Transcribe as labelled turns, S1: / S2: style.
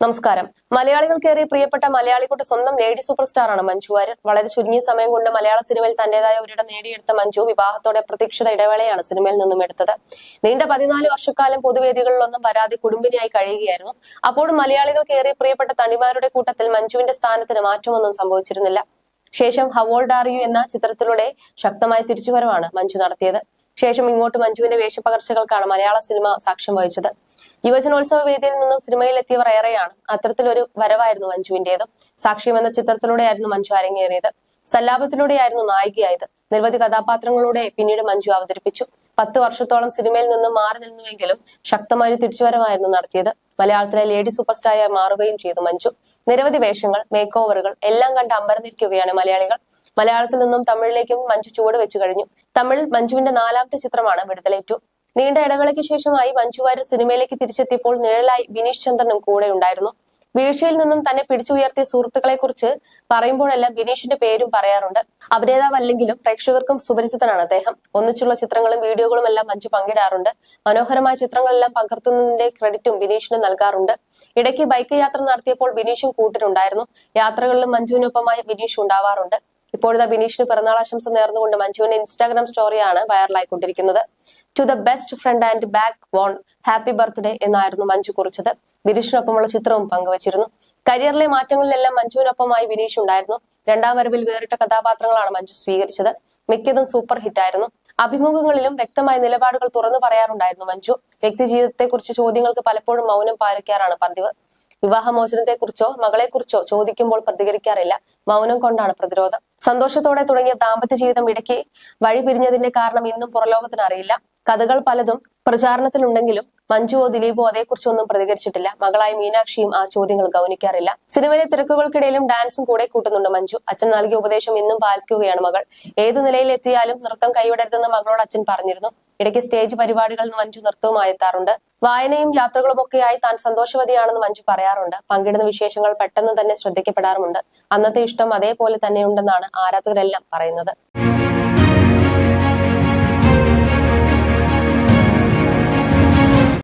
S1: നമസ്കാരം. മലയാളികൾക്കേറെ പ്രിയപ്പെട്ട മലയാളികളുടെ സ്വന്തം ലേഡി സൂപ്പർ സ്റ്റാർ ആണ് മഞ്ജു വാര്യർ. വളരെ ചുരുങ്ങിയ സമയം കൊണ്ട് മലയാള സിനിമയിൽ തന്റേതായ ഒരിടം നേടിയെടുത്ത മഞ്ജു വിവാഹത്തോടെ പ്രതീക്ഷിത ഇടവേളയാണ് സിനിമയിൽ നിന്നും എടുത്തത്. നീണ്ട പതിനാല് വർഷക്കാലം പൊതുവേദികളിലൊന്നും വരാതെ കുടുംബിനിയായി കഴിയുകയായിരുന്നു. അപ്പോഴും മലയാളികൾക്കേറെ പ്രിയപ്പെട്ട തണിമാരുടെ കൂട്ടത്തിൽ മഞ്ജുവിന്റെ സ്ഥാനത്തിന് മാറ്റമൊന്നും സംഭവിച്ചിരുന്നില്ല. ശേഷം ഹവോൾഡ് ആർ യു എന്ന ചിത്രത്തിലൂടെ ശക്തമായ തിരിച്ചുവരവാണ് മഞ്ജു നടത്തിയത്. ശേഷം ഇങ്ങോട്ട് മഞ്ജുവിന്റെ വേഷപ്പകർച്ചകൾക്കാണ് മലയാള സിനിമ സാക്ഷ്യം വഹിച്ചത്. യുവജനോത്സവ വേദിയിൽ നിന്നും സിനിമയിൽ എത്തിയവർ ഏറെയാണ്. അത്തരത്തിലൊരു വരവായിരുന്നു മഞ്ജുവിന്റേത്. സാക്ഷ്യം എന്ന ചിത്രത്തിലൂടെയായിരുന്നു മഞ്ജു അരങ്ങേറിയത്. സല്ലാപത്തിലൂടെയായിരുന്നു നായികയായത്. നിരവധി കഥാപാത്രങ്ങളിലൂടെ പിന്നീട് മഞ്ജു അവതരിപ്പിച്ചു. പത്ത് വർഷത്തോളം സിനിമയിൽ നിന്നും മാറി നിന്നുവെങ്കിലും ശക്തമായ ഒരു തിരിച്ചുവരവായിരുന്നു നടത്തിയത്. മലയാളത്തിലെ ലേഡി സൂപ്പർ സ്റ്റാറായി മാറുകയും ചെയ്തു മഞ്ജു. നിരവധി വേഷങ്ങൾ മേക്ക് എല്ലാം കണ്ട് അമ്പരന്നിരിക്കുകയാണ് മലയാളികൾ. മലയാളത്തിൽ നിന്നും തമിഴിലേക്കും മഞ്ജു ചുവട് വെച്ചു കഴിഞ്ഞു. തമിഴ് മഞ്ജുവിന്റെ നാലാമത്തെ ചിത്രമാണ് വിടുതലേറ്റു. നീണ്ട ഇടവേളയ്ക്ക് ശേഷമായി മഞ്ജു വാര്യർ സിനിമയിലേക്ക് തിരിച്ചെത്തിയപ്പോൾ നിഴലായി വിനീഷ് ചന്ദ്രനും കൂടെ ഉണ്ടായിരുന്നു. വീഴ്ചയിൽ നിന്നും തന്നെ പിടിച്ചുയർത്തിയ സുഹൃത്തുക്കളെ കുറിച്ച് പറയുമ്പോഴെല്ലാം വിനീഷിന്റെ പേരും പറയാറുണ്ട്. അഭിനേതാവല്ലെങ്കിലും പ്രേക്ഷകർക്കും സുപരിചിതനാണ് അദ്ദേഹം. ഒന്നിച്ചുള്ള ചിത്രങ്ങളും വീഡിയോകളും എല്ലാം മഞ്ജു പങ്കിടാറുണ്ട്. മനോഹരമായ ചിത്രങ്ങളെല്ലാം പകർത്തുന്നതിന്റെ ക്രെഡിറ്റും വിനീഷിന് നൽകാറുണ്ട്. ഇടയ്ക്ക് ബൈക്ക് യാത്ര നടത്തിയപ്പോൾ വിനീഷും കൂട്ടിനുണ്ടായിരുന്നു യാത്രകളിലും മഞ്ജുവിനൊപ്പമായി വിനീഷ് ഉണ്ടാവാറുണ്ട്. ഇപ്പോഴത്തെ ബിനീഷിന് പിറന്നാൾ ആശംസ നേർന്നുകൊണ്ട് മഞ്ജുവിന്റെ ഇൻസ്റ്റാഗ്രാം സ്റ്റോറിയാണ് വൈറലായിക്കൊണ്ടിരിക്കുന്നത്. To the best friend and backbone happy birthday എന്നായിരുന്നു മഞ്ജു കുറിച്ചത്. ബിനീഷിനൊപ്പമുള്ള ചിത്രവും പങ്കുവച്ചിരുന്നു. കരിയറിലെ മാറ്റങ്ങളിലെല്ലാം മഞ്ജുവിനൊപ്പമായി ബിനീഷ് ഉണ്ടായിരുന്നു. രണ്ടാം വരവിൽ വേറിട്ട കഥാപാത്രങ്ങളാണ് മഞ്ജു സ്വീകരിച്ചത്. മിക്കതും സൂപ്പർ ഹിറ്റായിരുന്നു അഭിമുഖങ്ങളിലും വ്യക്തമായ നിലപാടുകൾ തുറന്നു പറയാറുണ്ടായിരുന്നു മഞ്ജു. വ്യക്തി ജീവിതത്തെക്കുറിച്ച് ചോദ്യങ്ങൾക്ക് പലപ്പോഴും മൗനം പാലിക്കാറാണ് പതിവ്. വിവാഹമോചനത്തെക്കുറിച്ചോ മകളെക്കുറിച്ചോ ചോദിക്കുമ്പോൾ പ്രതികരിക്കാറില്ല. മൗനം കൊണ്ടാണ് പ്രതിരോധം. സന്തോഷത്തോടെ തുടങ്ങിയ ദാമ്പത്യ ജീവിതം ഇടയ്ക്ക് വഴി പിരിഞ്ഞതിന്റെ കാരണം ഇന്നും പുറലോകത്തിന് അറിയില്ല. കഥകൾ പലതും പ്രചാരണത്തിലുണ്ടെങ്കിലും മഞ്ജുവോ ദിലീപോ അതേക്കുറിച്ചൊന്നും പ്രതികരിച്ചിട്ടില്ല. മകളായ മീനാക്ഷിയും ആ ചോദ്യങ്ങൾ ഗൗനിക്കാറില്ല. സിനിമയിലെ തിരക്കുകൾക്കിടയിലും ഡാൻസും കൂടെ കൂട്ടുന്നുണ്ട് മഞ്ജു. അച്ഛൻ നൽകിയ ഉപദേശം ഇന്നും പാലിക്കുകയാണ് മകൾ. ഏതു നിലയിലെത്തിയാലും നൃത്തം കൈവിടരുതെന്ന് മകളോട് അച്ഛൻ പറഞ്ഞിരുന്നു. ഇടയ്ക്ക് സ്റ്റേജ് പരിപാടികളിൽ മഞ്ജു നൃത്തവുമായി എത്താറുണ്ട്. വായനയും യാത്രകളും ഒക്കെയായി താൻ സന്തോഷവതിയാണെന്ന് മഞ്ജു പറയാറുണ്ട്. പങ്കിടുന്ന വിശേഷങ്ങൾ പെട്ടെന്ന് തന്നെ ശ്രദ്ധിക്കപ്പെടാറുമുണ്ട്. അന്നത്തെ ഇഷ്ടം അതേപോലെ തന്നെയുണ്ടെന്നാണ് ആരാധകരെല്ലാം പറയുന്നത്.